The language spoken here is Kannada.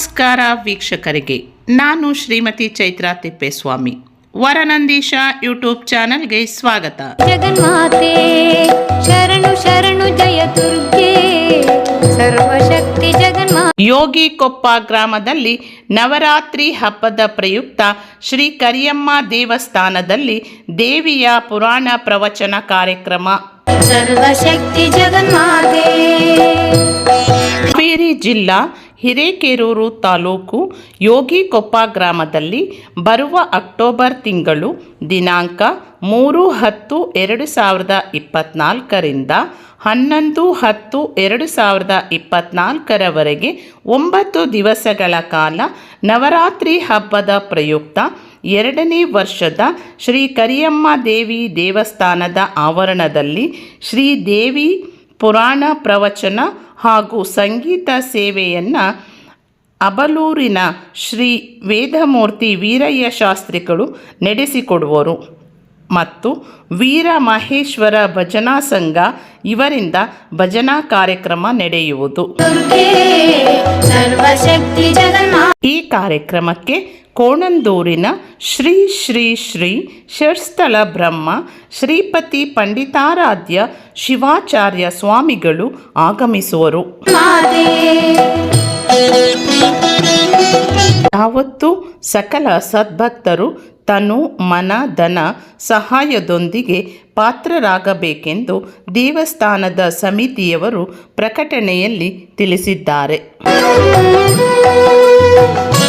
ನಮಸ್ಕಾರ ವೀಕ್ಷಕರಿಗೆ. ನಾನು ಶ್ರೀಮತಿ ಚೈತ್ರ ತಿಪ್ಪೇಸ್ವಾಮಿ. ವರನಂದೀಶ ಯೂಟ್ಯೂಬ್ ಚಾನಲ್ಗೆ ಸ್ವಾಗತ. ಜಗನ್ಮಾತೆ ಶರಣು ಶರಣು ಜಯ ದುರ್ಗೆ. ಸರ್ವಶಕ್ತಿ ಜಗನ್ಮಾ ಯೋಗಿ ಕೊಪ್ಪ ಗ್ರಾಮದಲ್ಲಿ ನವರಾತ್ರಿ ಹಬ್ಬದ ಪ್ರಯುಕ್ತ ಶ್ರೀ ಕರಿಯಮ್ಮ ದೇವಸ್ಥಾನದಲ್ಲಿ ದೇವಿಯ ಪುರಾಣ ಪ್ರವಚನ ಕಾರ್ಯಕ್ರಮ. ಸರ್ವಶಕ್ತಿ ಜಗನ್ಮಾತೆ. ಹಾವೇರಿ ಜಿಲ್ಲಾ ಹಿರೇಕೆರೂರು ತಾಲೂಕು ಯೋಗಿಕೊಪ್ಪ ಗ್ರಾಮದಲ್ಲಿ ಬರುವ ಅಕ್ಟೋಬರ್ ತಿಂಗಳು ದಿನಾಂಕ ಮೂರು ಹತ್ತು ಎರಡು ಸಾವಿರದ ಇಪ್ಪತ್ತ್ನಾಲ್ಕರಿಂದ ಹನ್ನೊಂದು ಹತ್ತು ಎರಡು ಸಾವಿರದ ಇಪ್ಪತ್ತ್ನಾಲ್ಕರವರೆಗೆ ಒಂಬತ್ತು ದಿವಸಗಳ ಕಾಲ ನವರಾತ್ರಿ ಹಬ್ಬದ ಪ್ರಯುಕ್ತ ಎರಡನೇ ವರ್ಷದ ಶ್ರೀ ಕರಿಯಮ್ಮ ದೇವಿ ದೇವಸ್ಥಾನದ ಆವರಣದಲ್ಲಿ ಶ್ರೀದೇವಿ ಪುರಾಣ ಪ್ರವಚನ ಹಾಗೂ ಸಂಗೀತ ಸೇವೆಯನ್ನು ಅಬಲೂರಿನ ಶ್ರೀ ವೇದಮೂರ್ತಿ ವೀರಯ್ಯ ಶಾಸ್ತ್ರಿಗಳು ನಡೆಸಿಕೊಡುವರು. ಮತ್ತು ವೀರ ಮಹೇಶ್ವರ ಭಜನಾ ಸಂಘ ಇವರಿಂದ ಭಜನಾ ಕಾರ್ಯಕ್ರಮ ನಡೆಯುವುದು. ಈ ಕಾರ್ಯಕ್ರಮಕ್ಕೆ ಕೋಣಂದೂರಿನ ಶ್ರೀ ಶ್ರೀ ಶ್ರೀ ಷಟ್ಸ್ಥಳ ಬ್ರಹ್ಮ ಶ್ರೀಪತಿ ಪಂಡಿತಾರಾಧ್ಯ ಶಿವಾಚಾರ್ಯ ಸ್ವಾಮಿಗಳು ಆಗಮಿಸುವರು. ಯಾವತ್ತೂ ಸಕಲ ಸದ್ಭಕ್ತರು ತನು ಮನ ಧನ ಸಹಾಯದೊಂದಿಗೆ ಪಾತ್ರರಾಗಬೇಕೆಂದು ದೇವಸ್ಥಾನದ ಸಮಿತಿಯವರು ಪ್ರಕಟಣೆಯಲ್ಲಿ ತಿಳಿಸಿದ್ದಾರೆ. Música